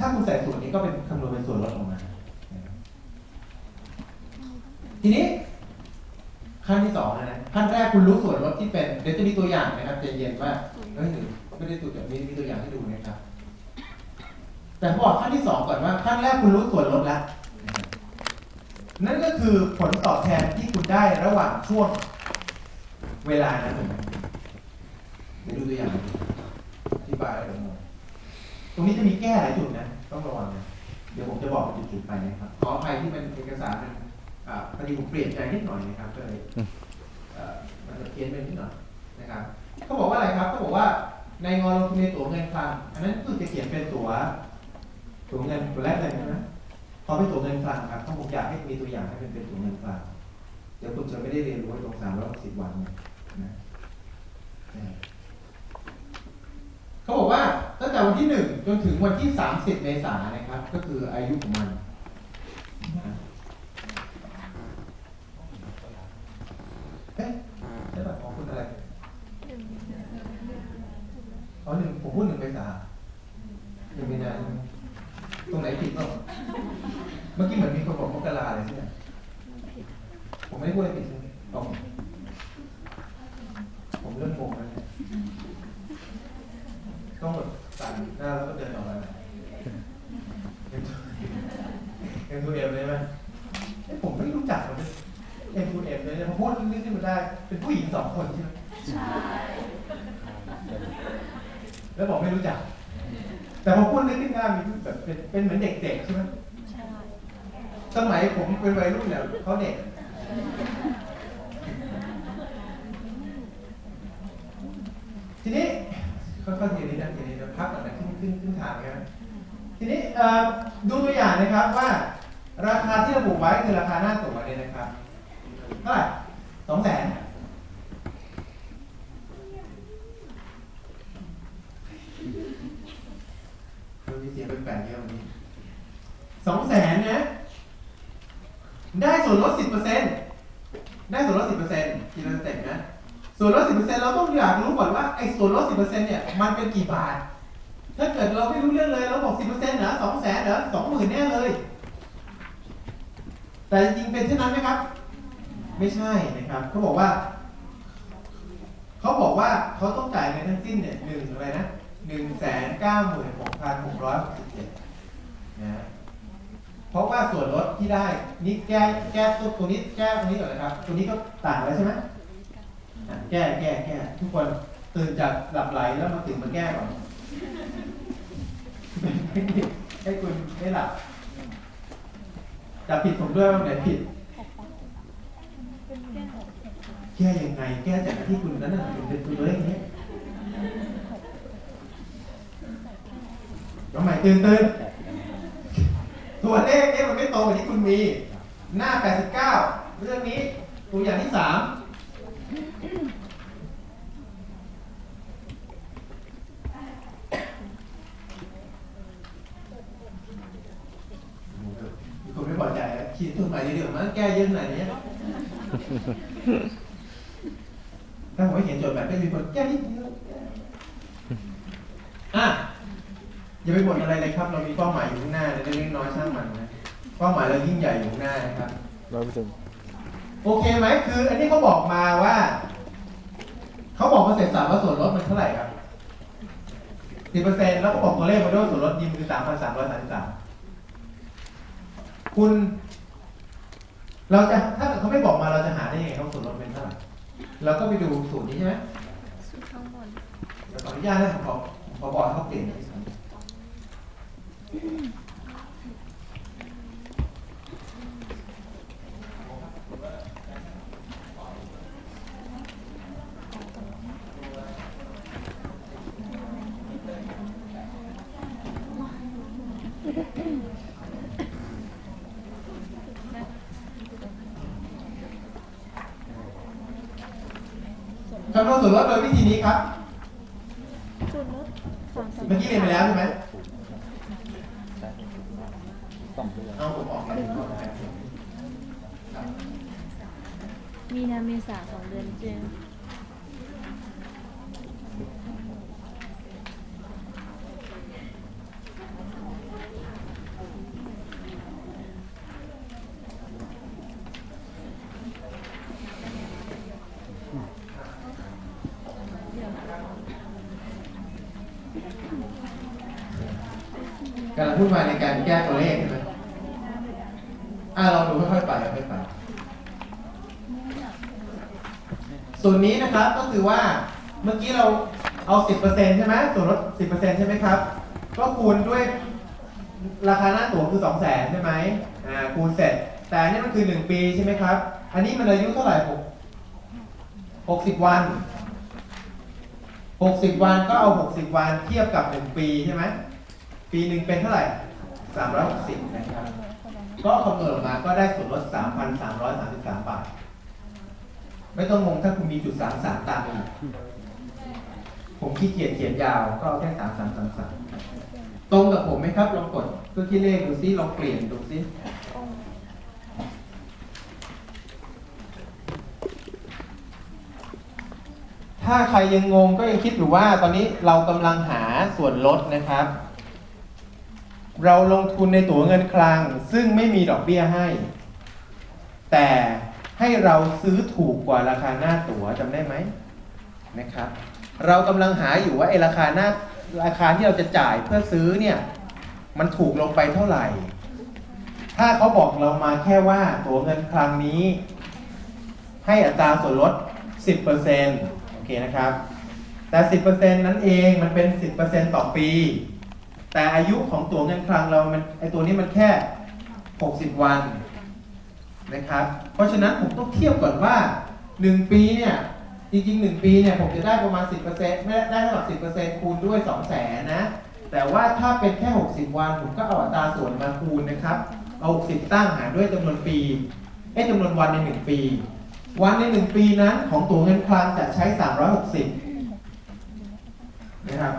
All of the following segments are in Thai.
ถ้าคุณใส่สูตรนี้ก็เป็นคำนวณเป็นส่วนลดออกมา ทีนี้ ขั้นที่สองนะขั้นแรกคุณรู้ส่วนลดที่เป็นเดี๋ยวจะมีตัวอย่างนะครับใจเย็นว่าเฮ้ยไม่ได้ตัวอย่างมีมีตัวอย่างให้ดูนะครับ แต่ผมบอกขั้นที่สองก่อนว่าขั้นแรกคุณรู้ส่วนลดแล้วนั่นก็คือผลตอบแทนที่คุณได้ระหว่างช่วงเวลานั้นเดี๋ยวดูตัวอย่างอธิบายแล้วเดี๋ย รงนี้จะมีแก้หลายจุดนะ ต้องระวังนะ เดี๋ยวผมจะบอกเป็นจุดๆไปนะครับ ขออภัยที่มันเอกสารมันอ่าพอดีผมเปลี่ยนใจนิดหน่อยนะครับก็เลยเอ่อมันจะเพี้ยนไปนิดหน่อยนะครับเขาบอกว่าอะไรครับเขาบอกว่าในงอลงทุนในตั๋วเงินคลังอันนั้นคือจะเขียนเป็นตั๋วตั๋วเงินตัวแรกเลยนะพอเป็นตั๋วเงินคลังครับต้องผมอยากให้มีตัวอย่างให้มันเป็นตั๋วเงินคลังเดี๋ยวคุณจะไม่ได้เรียนรู้ไอ้ตรงสามร้อยหกสิบวันเนี่ยนะนะครับเขาบอกว่าตั้ง แต่วันที่หนึ่งจนถึงวันที่สามสิบเมษายนนะครับ ก็คืออายุของมันเอ๊ะใช่ป่ะของคุณอะไรอ๋อหนึ่งผมพูดหนึ่งเมษาหนึ่งมีนาใช่ไหมตรงไหนผิดบ้างเมื่อกี้เหมือนมีคนบอกมกราอะไรใช่ไหมผมไม่ได้พูดอะไรผิดใช่ไหมอ๋อผมเริ่มงงแล้วเนี่ยต้องแบบสั่นหน้าแล้วก็เดินออกมาเอ็มเอ็มทูเอ็มเลยไหมเอ๊ะผมไม่รู้จักมันเลย เอ็มทูเอ็มเลยเนี่ยพอพูดนึกขึ้นมาได้ เป็นผู้หญิงสองคนใช่ไหมใช่ แล้วบอกไม่รู้จัก แต่พอพูดนึกขึ้นได้มีแบบเป็นเป็นเหมือนเด็กๆใช่ไหม ใช่ สมั ยผมเป็นวัยรุ่นเนี่ยเขาเด็กทีนี้ค่อยๆทีนี้นะทีนี้นะพักก่อนนะขึ้นขึ้นขึ้นทางนะทีนี้เอ่อดูตัวอย่างนะครับว่า ราคาที่ระบุไว้คือราคาหน้าตั๋วเนี่ยนะครับเท่าไหร่สองแสนมันมีเสียงแปลกๆเยอะวันนี้สองแสนนะ ได้ส่วนลดสิบ เปอร์เซ็นต์ได้ส่วนลดสิบเปอร์เซ็นต์ทีละสเต็ปนะส่วนลดสิบเปอร์เซ็นต์เราต้องอยากรู้ก่อนว่าไอ้ส่วนลดสิบเปอร์เซ็นต์เนี่ยมันเป็นกี่บาท ถ้าเกิดเราไม่รู้เรื่องเลยเราบอกสิบเปอร์เซ็นต์เหรอสองแสนเหรอสองหมื่นแน่เลย แต่จริงเป็นเช่นนั้นไหมครับ ไม่ใช่นะครับเขาบอกว่าเขาบอกว่าเขาต้องจ่ายเงินทั้งสิ้นเนี่ยหนึ่งอะไรนะหนึ่งแสนเก้าหมื่นหกพันหกร้อยหกสิบเจ็ดนะ เพราะว่าส่วนลดที่ได้นี่แก้แก้ตัวตัวนี้แก้ตรงนี้ก่อนนะครับ ตัวนี้ก็ต่างแล้วใช่ไหมแก้แก้แก้ทุกคนตื่นจากหลับไหลแล้วมาตื่นมาแก้ก่อนให้คุณไม่หลับจับผิดผมด้วยว่าไหนผิด แก้ยังไง แก้จากที่คุณนั้นน่ะคุณเป็นตัวเลขนี้น้องใหม่ตื่นตื่น ตัวเลขนี้มันไม่ตรงกับที่คุณมี หน้า 89 เรื่องนี้ตัวอย่างที่สามมีคนไม่พอใจขีดตัวใหม่เดี๋ยวมันแก้เยอะขนาดนี้ถ้าผมไม่เขียนจทย์แบบก็มีคนแก้นิดเดียวอะ อย่าไปบ่นอะไรเลยครับ เรามีเป้าหมายอยู่ข้างหน้าเล็กๆน้อยๆช่างมันนะเป้าหมายเรายิ่งใหญ่อยู่ข้างหน้านะครับร้อยเปอร์เซ็นต์โอเคไหมคือ อันนี้เขาบอกมาว่าเขาบอกเปอร์เซ็นต์สามว่าส่วนลดมันเท่าไหร่ครับสิบเปอร์เซ็นต์แล้วก็บอกตัวเลขมาด้วยว่าส่วนลดยิมคือสามพันสามร้อยสามสิบสามคุณ เราจะถ้าเกิดเขาไม่บอกมาเราจะหาได้ยังไงครับส่วนลดเป็นเท่าไหร่เราก็ไปดูสูตรนี้ใช่ไหมสุดข้างบนเดี๋ยวขออนุญาตนะผมขอผมขอบอกให้เขาเปลี่ยนที่สาม คำนวณส่วนลดโดยวิธีนี้ครับ ส่วนลดสามสิบเมื่อกี้เรียนไปแล้วใช่ไหม ใช่สองเดือน เอาผมออกมาดีกว่าครับ มีนาเมษาสองเดือนเจน คำลัง พูดมาในการแก้ตัวเลขใช่ไหมอ่าเราดูค่อยๆไปค่อยๆไปส่วนนี้นะครับก็คือว่าเมื่อกี้เราเอา 10%ใช่ไหมส่วนลด 10%ใช่ไหมครับ ก็คูณด้วยราคาหน้าตั๋วคือ 200,000ใช่ไหมอ่าคูณเสร็จ แต่อันนี้มันคือ 1 ปีใช่ไหมครับ อันนี้มันอายุเท่าไหร่6 60วัน 60 วันก็เอา 60 วันเทียบกับ 1 ปีใช่ไหม ปีหนึ่งเป็นเท่าไหร่360นะครับ ก็คำนวณออกมาก็ได้ส่วนลด 3,333 บาท ไม่ต้องงงถ้าคุณมีจุด 33 ตามมาอีก ผมขี้เกียจเขียนยาวก็เอาแค่ 3333 ตรงกับผมไหมครับ ลองกดเครื่อคิดเลขดูซิ ลองเปลี่ยนดูซิถ้าใครยังงงก็ยังคิดอยู่ว่าตอนนี้เรากำลังหาส่วนลดนะครับ เราลงทุนในตั๋วเงินคลัง ซึ่งไม่มีดอกเบี้ยให้ แต่ให้เราซื้อถูกกว่าราคาหน้าตั๋วจำได้ไหมนะครับ เรากำลังหาอยู่ว่าไอ้ราคาหน้าราคาที่เราจะจ่ายเพื่อซื้อเนี่ยมันถูกลงไปเท่าไหร่ ถ้าเขาบอกเรามาแค่ว่าตั๋วเงินคลังนี้ ให้อัตราส่วนลด 10%โอเคนะครับ แต่ 10%นั้นเองมันเป็น 10%ต่อปี แต่อายุของตั๋วเงินคลังเรามันไอตัวนี้มันแค่ 60 วันนะครับ เพราะฉะนั้นผมต้องเทียบก่อนว่า 1 ปีเนี่ยจริงๆ 1 ปีเนี่ยผมจะได้ประมาณ 10%ไม่ได้เท่ากับ10%คูณด้วย 2 0 0แสนนะ แต่ว่าถ้าเป็นแค่ 60 วัน ผมก็เอาอัตราส่วนมาคูณนะครับ เอา 60 ตั้งหารด้วยจำนวนปีเอ้จำนวนวันใน 1 ปี วันใน 1 ปีนั้นของตั๋วเงินคลังจะใช้ 360 นะครับ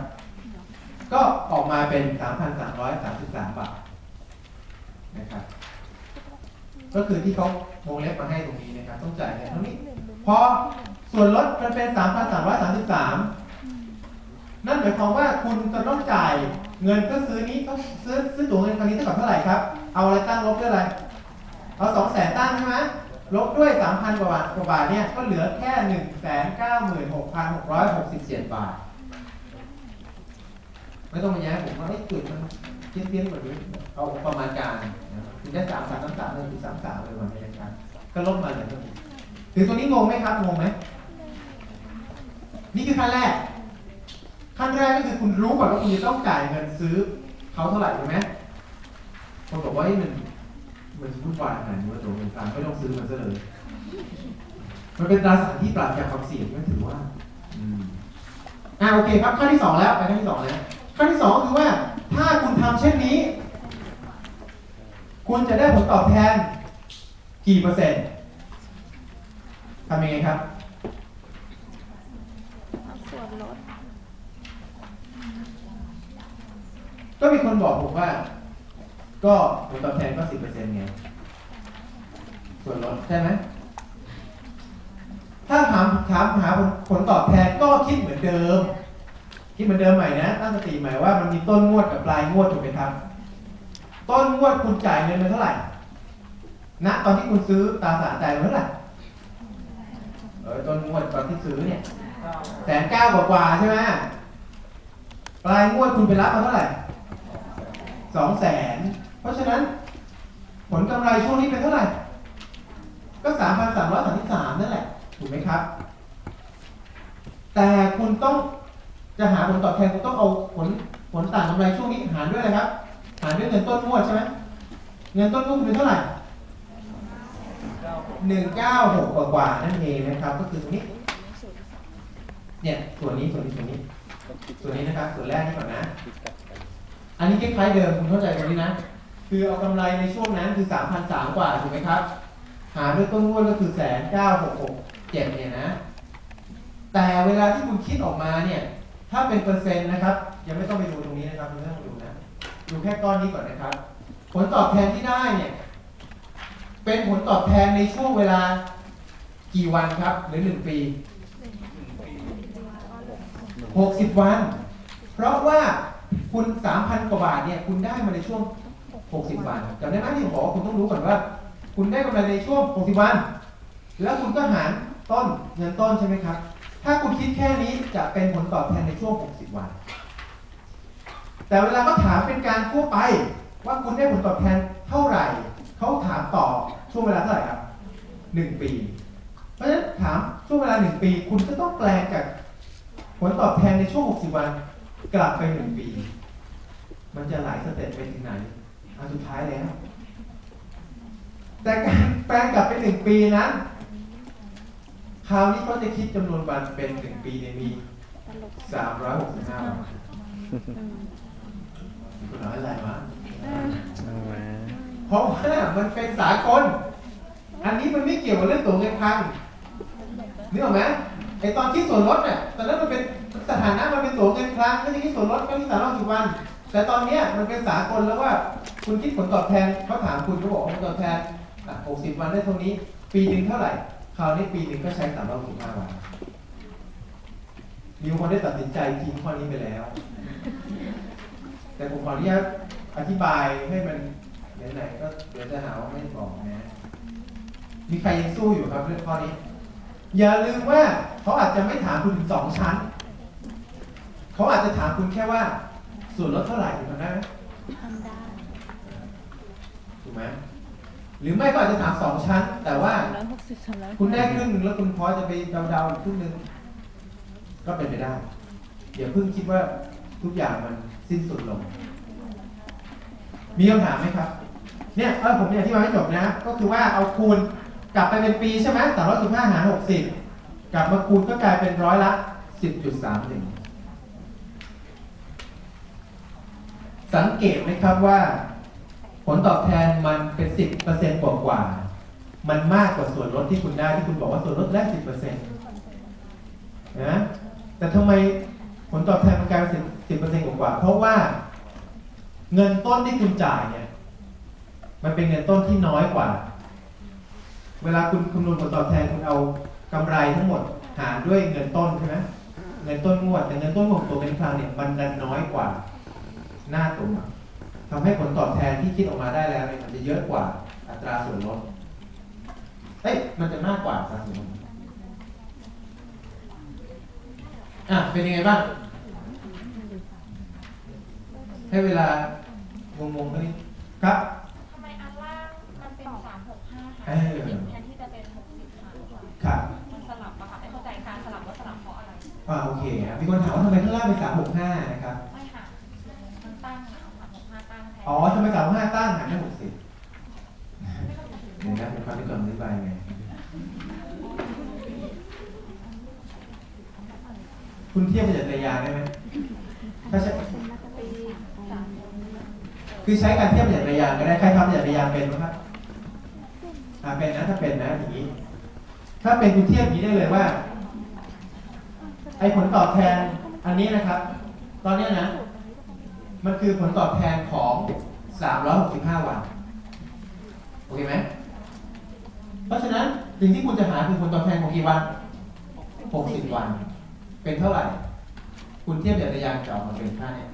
ก็ออกมาเป็น 3,333 บาทนะครับ ก็คือที่เขาวงเล็บมาให้ตรงนี้นะครับ ต้องจ่ายเงินเท่านี้พอส่วนลดมันเป็น 3,333 นั่นหมายความว่าคุณจะต้องจ่ายเงินเพื่อซื้อนี้ต้องซื้อซื้อตั๋วเงินครั้งนี้เท่ากับเท่าไหร่ครับ เอาอะไรตั้งลบด้วยอะไร เอา2 0 0 0 0ตั้งใช่ไหมลบด้วย 3,000 กว่าบาทกว่าบาทเนี่ยก็เหลือแค่ 196,667 บาท ไม่ต้องมาแย้งผมว่าไอ้จุดมันเพี้ยนเพี้ยนๆกว่านี้เอาประมาณการนะครับคือได้สามสามสามสามเลยคือสามสามเลยวันนี้นะครับก็ลบมาหลือเท่านี้ถึงตัวนี้งงไหมครับงงไหมนี่คือขั้นแรก ขั้นแรกก็คือคุณรู้ก่อนว่าคุณจะต้องจ่ายเงินซื้อเขาเท่าไหร่ถูกไหมคนบอกว่าไอ้มันมันวุ่นวายขนาดนี้ว่าตัวเงินกลางไม่ต้องซื้อมันซะเลย มันเป็นตราสารที่ปราบจากความเสี่ยงไม่ถือว่า อืมอ่าโอเคครับขั้นที่สองแล้วไปขั้นที่สองแล้ว ขั้นที่สองคือว่า ถ้าคุณทำเช่นนี้ คุณจะได้ผลตอบแทน กี่เปอร์เซ็นต์ทำยังไงครับส่วนลดก็มีคนบอกผมว่า ก็ผลตอบแทนก็สิบเปอร์เซ็นต์ไงส่วนลดใช่ไหมถ้าถามถามหาผลผลตอบแทนก็คิดเหมือนเดิม คิดเหมือนเดิมใหม่นะตั้งสติใหม่ว่ามันมีต้นงวดกับปลายงวดถูกไหมครับ ต้นงวดคุณจ่ายเงินไปเท่าไหร่ณตอนที่คุณซื้อตาสารจ่ายเท่าไหร่เออต้นงวดตอนที่ซื้อเนี่ยแสนเก้ากว่าๆใช่ไหมปลายงวดคุณไปรับมาเท่าไหร่สองแสนเพราะฉะนั้น ผลกำไรช่วงนี้เป็นเท่าไหร่ ก็สามพันสามร้อยสามสิบสามนั่นแหละ ถูกไหมครับ แต่คุณต้อง จะหาผลตอบแทนคุณต้องเอาผลผลต่างกำไรช่วงนี้หารด้วยอะไรครับ หารด้วยเงินต้นงวดใช่ไหมเงินต้นงวดคุณเป็นเท่าไหร่หนึ่งเก้าหกกว่าๆนั่นเองนะครับ ก็คือตรงนี้ เนี่ยส่วนนี้ส่วนนี้ส่วนนี้ ส่วนนี้นะครับ ส่วนแรกนี่ก่อนนะ อันนี้คล้ายๆเดิมคุณเข้าใจตรงนี้นะ คือเอากำไรในช่วงนั้นคือสามพันสามกว่าถูกไหมครับ หารด้วยต้นงวดก็คือแสนเก้าหกหกเจ็ดเนี่ยนะ แต่เวลาที่คุณคิดออกมาเนี่ย ถ้าเป็นเปอร์เซ็นต์นะครับ ยังไม่ต้องไปดูตรงนี้นะครับไม่ต้องดูนะ ดูแค่ก้อนนี้ก่อนนะครับ ผลตอบแทนที่ได้เนี่ย เป็นผลตอบแทนในช่วงเวลากี่วันครับ หรือหนึ่งปีหกสิบวัน เพราะว่าคุณสามพันกว่าบาทเนี่ย คุณได้มาในช่วงหกสิบวันจำได้ไหมที่ผมบอกว่าคุณต้องรู้ก่อนว่า คุณได้กำไรในช่วงหกสิบวัน แล้วคุณก็หารต้นเงินต้นใช่ไหมครับ ถ้าคุณคิดแค่นี้จะเป็นผลตอบแทนในช่วงหกสิบวัน แต่เวลาเขาถามเป็นการทั่วไป ว่าคุณได้ผลตอบแทนเท่าไหร่ เขาถามต่อช่วงเวลาเท่าไหร่ครับหนึ่งปี เพราะฉะนั้นถามช่วงเวลาหนึ่งปี คุณก็ต้องแปลงจากผลตอบแทนในช่วง 60 วันกลับไปหนึ่งปี มันจะหลายสเต็ปไปถึงไหนอันสุดท้ายแล้ว แต่การแปลงกลับไปหนึ่งปีนั้น คราวนี้เขาจะคิดจำนวนวันเป็นหนึ่งปีเนี่ยมีตลกสามร้อยหกสิบห้าวันอืมคุณน้อยอะไรวะเออเอามาเพราะว่ามันเป็นสากล อันนี้มันไม่เกี่ยวกับเรื่องตัวเงินคลังนึกออกไหมไอตอนที่ส่วนลดเนี่ยตอนนั้นมันเป็นสถานะมันเป็นตัวเงินคลังไม่ใช่ที่ส่วนลดก็ที่สามร้อยสิบวัน แต่ตอนเนี้ยมันเป็นสากลแล้วว่า คุณคิดผลตอบแทนเขาถามคุณเขาบอกว่าผลตอบแทนหกสิบวันได้เท่านี้ ปีหนึ่งเท่าไหร่ค ราวนี้ปีหนึ่งก็ใช้สามร้อยสิบห้าวันมีคนได้ตัดสินใจทิ้งข้อนี้ไปแล้ว แต่ผมขออนุญาตอธิบายให้มันไหนๆก็เดี๋ยวจะหาว่าไม่บอกนะ มีใครยังสู้อยู่ครับเรื่องข้อนี้ อย่าลืมว่าเขาอาจจะไม่ถามคุณถึงสองชั้น เขาอาจจะถามคุณแค่ว่า ส่วนลดเท่าไหร่คุณทำได้ไหมทำได้ ถูกไหม หรือไม่ก็อาจจะถามสองชั้น แต่ว่าร้อยหกสิบสามร้อยคุณได้ครึ่งหนึ่งแล้วคุณพอจะไปเดาๆอีกครึ่งหนึ่งก็เป็นไปได้อย่าเพิ่งคิดว่าทุกอย่างมันสิ้นสุดลง มีคำถามไหมครับ เนี่ยเออผมอธิบายให้จบนะ ก็คือว่าเอาคูณกลับไปเป็นปีใช่ไหมสามร้อยสิบห้าหารหกสิบกลับมาคูณก็กลายเป็นร้อยละสิบจุดสามหนึ่งสังเกตไหมครับว่า ผลตอบแทนมันเป็นสิบเปอร์เซ็นต์กว่ากว่า มันมากกว่าส่วนลดที่คุณได้ที่คุณบอกว่าส่วนลดแรกสิบเปอร์เซ็นต์นะแต่ทำไมผลตอบแทนมันกลายเป็นสิบเปอร์เซ็นต์กว่า เพราะว่าเงินต้นที่คุณจ่ายเนี่ย มันเป็นเงินต้นที่น้อยกว่า เวลาคุณคำนวณผลตอบแทนคุณเอากำไรทั้งหมดหารด้วยเงินต้นใช่ไหมเงินต้นงวดแต่เงินต้นของตัวเป็นคลังเนี่ยมันดันน้อยกว่า หน้าตัว ทำให้ผลตอบแทนที่คิดออกมาได้แล้วเนี่ยมันจะเยอะกว่าอัตราส่วนลดเอ้ยมันจะมากกว่าอัตราส่วนลดอะเป็นยังไงบ้างให้เวลางงๆเท่านี้ครับทำไมอันล่างมันเป็นสามหกห้าเอหารอสิบแทนที่จะเป็นหกสิบหารครับมันสลับอะค่ะไม่เข้าใจการสลับว่าสลับเพราะอะไรอ่าโอเคครับมีคนถามว่าทำไมข้างล่างเป็นสามหกห้า อ๋อทำไมสามห้าตั้งหารได้หกสิบเดี๋ยวนะผมฟังที่ก่อนอธิบายไงคุณเทียบกับจักรยานได้ไหมถ้าใช้คือใช้การเทียบจักรยานก็ได้ใครทำจักรยานเป็นไหมครับอ่าเป็นนะถ้าเป็นนะอย่างนี้ ถ้าเป็นคุณเทียบอย่างนี้ได้เลยว่า ไอ้ผลตอบแทนอันนี้นะครับ ตอนนี้นะ มันคือผลตอบแทนของ 365 วัน โอเคไหม เพราะฉะนั้นสิ่งที่คุณจะหาคือผลตอบแทนของกี่วัน 60 วัน เป็นเท่าไหร่ คุณเทียบจักรยานจะออกมาเป็นค่าเนี่ย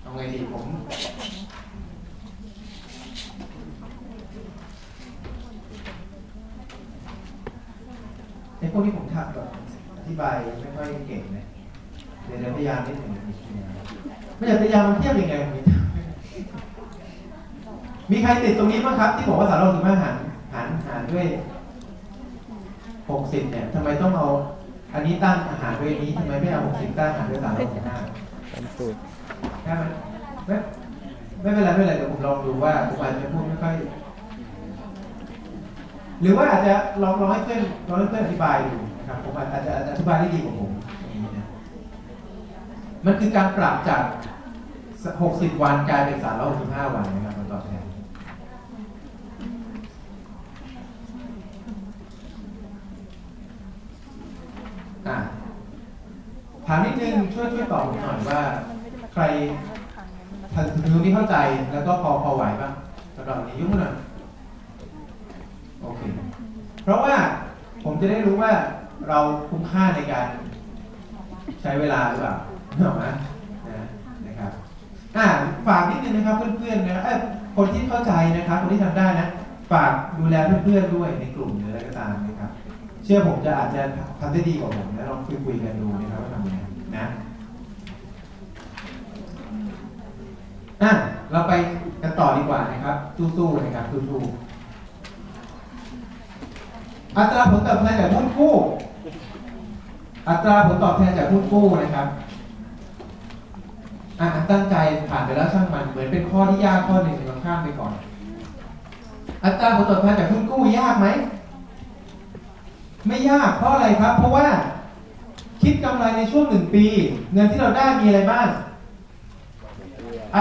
เอาไงดีผมไอ้พวกที่ผมทำแบบอธิบายไม่ค่อยเก่งนะ เดี๋ยวพยายามนิดหนึ่งไม่อยากพยายามมันเทียบยังไง มีใครติดตรงนี้บ้างครับ ที่บอกว่าสารลดถึงมาหารหารหารด้วยหกสิบเนี่ยทำไมต้องเอาอันนี้ตั้งอาหารด้วยนี้ทำไมไม่เอาหกสิบตั้งอาหารด้วยสาร้อยหกสิบห้าสูตรได้ไหมไม่ไม่เป็นไรไม่เป็นไรเดี๋ยวผมลองดูว่าผมอาจจะพูดไม่ค่อยหรือว่าอาจจะลองลองให้เพื่อนลองให้เพื่อนอธิบายดูนะครับผมอาจจะอธิบายได้ดีกว่าผม มันคือการปรับจาก 60 วันกลายเป็น 365 วันนะครับมันตอบแทนอะถามนิดนึงช่วยช่วยตอบผมหน่อยว่า ใครถ้าถึงตรงนี้เข้าใจแล้วก็พอพอไหวบ้างสำหรับนนี้ยกมือหน่อยโอเค เพราะว่าผมจะได้รู้ว่าเราคุ้มค่าในการใช้เวลาหรือเปล่า ถูกไหมนะนะครับอ่าฝากนิดนึงนะครับเพื่อนๆนะเอ้ยคนที่เข้าใจนะครับ คนที่ทำได้นะฝากดูแลเพื่อนๆด้วยในกลุ่มหรืออะไรก็ตามนะครับ เชื่อผมจะอาจจะทำได้ดีกว่าผมนะลองคุยคุยๆกันดูนะครับว่าทำยังไงนะอะเราไปกันต่อดีกว่านะครับสู้ๆนะครับสู้ๆอัตราผลตอบแทนจากหุ้นกู้อัตราผลตอบแทนจากหุ้นกู้นะครับ อะตั้งใจผ่านไปแล้วช่างมันเหมือนเป็นข้อที่ยากข้อหนึ่งเราข้ามไปก่อน อัตราผลตอบแทนจากหุ้นกู้ยากไหมไม่ยากเพราะอะไรครับ เพราะว่าคิดกำไรในช่วงหนึ่งปี เงินที่เราได้มีอะไรบ้าง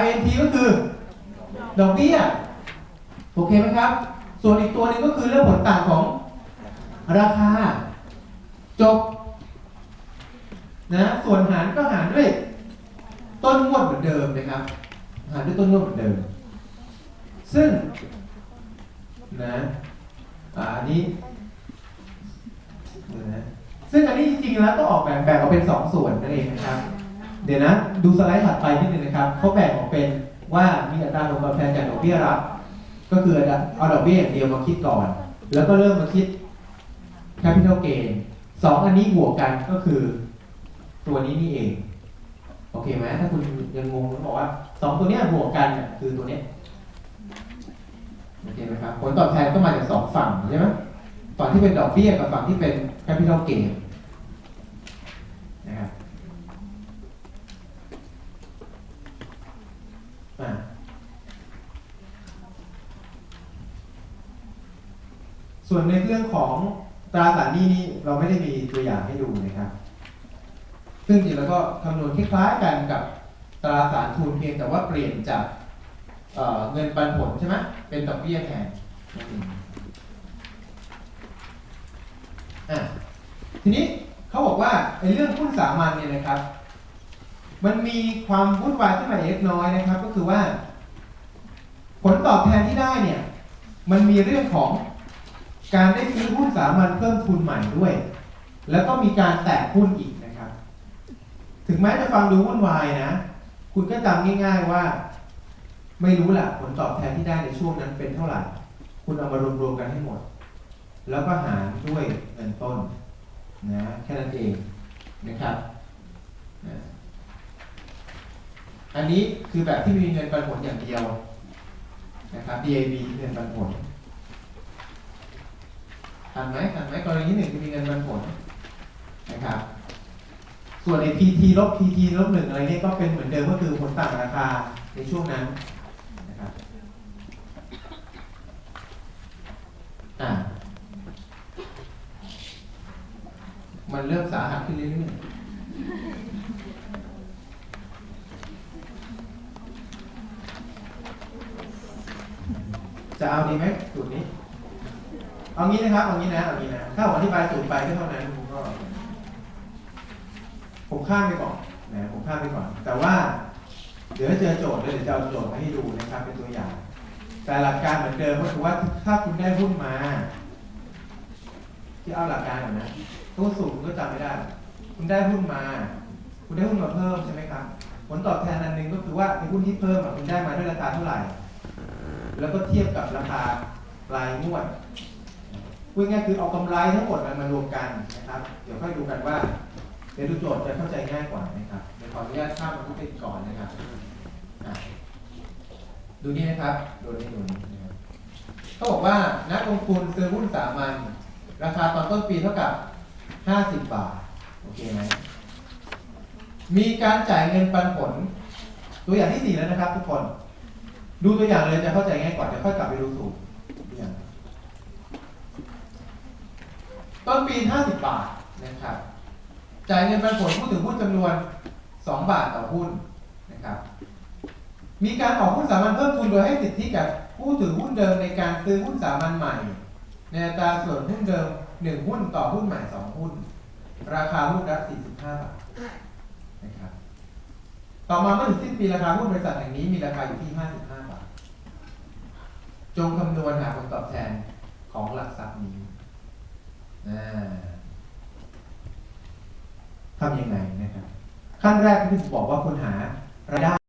INT ก็คือ ดอกเบี้ยโอเคไหมครับ ส่วนอีกตัวหนึงก็คือเรื่องผลต่างของราคา จบนะส่วนหารก็หารด้วย ต้นงวดเหมือนเดิมนะครับหารด้วยต้นงวดเหมือนเดิม ซึ่งนะอันนี้นะซึ่งอันนี้จริงๆแล้วต้องออกแบบแบ่งออกเป็นสองส่วนนั่นเองนะครับ เดี๋ยวนะดูสไลด์ถัดไปนิดนึงนะครับเขาแบ่งออกเป็นว่ามีอัตราผลตอบแทนจากดอกเบี้ยรับ ก็คือเอาดอกเบี้ยอย่างเดียวมาคิดก่อน แล้วก็เริ่มมาคิด capital gain สองอันนี้บวกกันก็คือ ตัวนี้นี่เอง โอเคไหมถ้าคุณยังงงก็บอกว่าสองตัวเนี้ยบวกกันเนี่ยคือตัวเนี้ยโอเคไหมครับผลตอบแทนก็มาจากสองฝั่งใช่ไหมฝั่งที่เป็นดอกเบี้ยกับฝั่งที่เป็น capital gain นะครับส่วนในเรื่องของตราสารหนี้นี่เราไม่ได้มีตัวอย่างให้ดูนะครับ ซึ่งจริงแล้วก็คำนวณคล้ายๆกันกับตราสารทุนเพียงแต่ว่าเปลี่ยนจากเเงินปันผลใช่ไหมเป็นดอกเบี้ยแทนทีนี้เขาบอกว่าในเรื่องหุ้นสามัญเนี่ยนะครับ มันมีความวุ่นวายขึ้นมาเล็กน้อยนะครับ ก็คือว่า ผลตอบแทนที่ได้เนี่ย มันมีเรื่องของการได้ซื้อหุ้นสามัญเพิ่มทุนใหม่ด้วย แล้วก็มีการแตกหุ้นอีก ถึงแม้จะฟังดูวุ่นวายนะ คุณก็จำง่าย ๆว่า ไม่รู้แหละผลตอบแทนที่ได้ในช่วงนั้นเป็นเท่าไหร่ คุณเอามารวมๆกันให้หมด แล้วก็หารด้วยเงินต้นนะแค่นั้นเองนะครับนะอันนี้คือแบบที่มีเงินปันผลอย่างเดียวนะครับ DAB เงินปันผลทันไหมทันไหมกรณีที่หนึ่งจะมีเงินปันผลนะครับ ส่วนไอ้ PT ลบ PT ลบหนึ่งอะไรเนี่ยก็เป็นเหมือนเดิมก็คือผลต่างราคาในช่วงนั้นนะครับอ่ามันเริ่มสาหัสขึ้นเรื่อยๆจะเอาดีไหมสูตรนี้ เอางี้นะครับ เอางี้นะ เอางี้นะ ถ้าผมอธิบายสูตรไปก็เท่านั้น ข้ามไปก่อนนะผมข้ามไปก่อน แต่ว่า เดี๋ยวถ้าเจอโจทย์เดี๋ยวจะเอาโจทย์มาให้ดูนะครับ เป็นตัวอย่าง แต่หลักการเหมือนเดิมก็คือว่าถ้าคุณได้หุ้นมา ที่เอาหลักการก่อนนะตัวสูงคุณก็จำไม่ได้ คุณได้หุ้นมา คุณได้หุ้นมาเพิ่มใช่ไหมครับผลตอบแทนอันหนึ่งก็คือว่าในหุ้นที่เพิ่มอะคุณได้มาด้วยราคาเท่าไหร่ แล้วก็เทียบกับราคารายงวดพูดง่ายคือเอากำไรทั้งหมดมันมารวมกันนะครับ เดี๋ยวค่อยดูกันว่า ดี๋ยวดูโจทย์จะเข้าใจง่ายกว่านะครับเดี๋ยวขออนุญาตข้ามมาทุกเป็นก่อนนะครับดูนี่นะครับดูนี่ดูนี่นะครับเขาบอกว่านักลงทุนซื้อหุ้นสามัญราคาตอนต้นปีเท่ากับ 50 บาท โอเคไหมมีการจ่ายเงินปันผล ตัวอย่างที่สี่แล้วนะครับ ทุกคน ดูตัวอย่างเลยจะเข้าใจง่ายกว่าเดี๋ยวค่อยกลับไปดูสูตรตัวอย่างต้นปี 50 บาทนะครับ จ่ายเงินปันผลผู้ถือหุ้นจำนวน 2 บาทต่อหุ้นนะครับ มีการออกหุ้นสามัญเพิ่มทุนโดยให้สิทธิกับผู้ถือหุ้นเดิมในการซื้อหุ้นสามัญใหม่ ในอัตราส่วนหุ้นเดิม 1 หุ้นต่อหุ้นใหม่ 2 หุ้น ราคาหุ้นละ45 บาทนะครับต่อมาเมื่อถึงสิ้นปีราคาหุ้นบริษัทแห่งนี้มีราคาอยู่ที่ 55 บาท จงคำนวณหาผลตอบแทนของหลักทรัพย์นี้อ่า ทำยังไงนะครับขั้นแรกที่ผมบอกว่าคุณหารายได้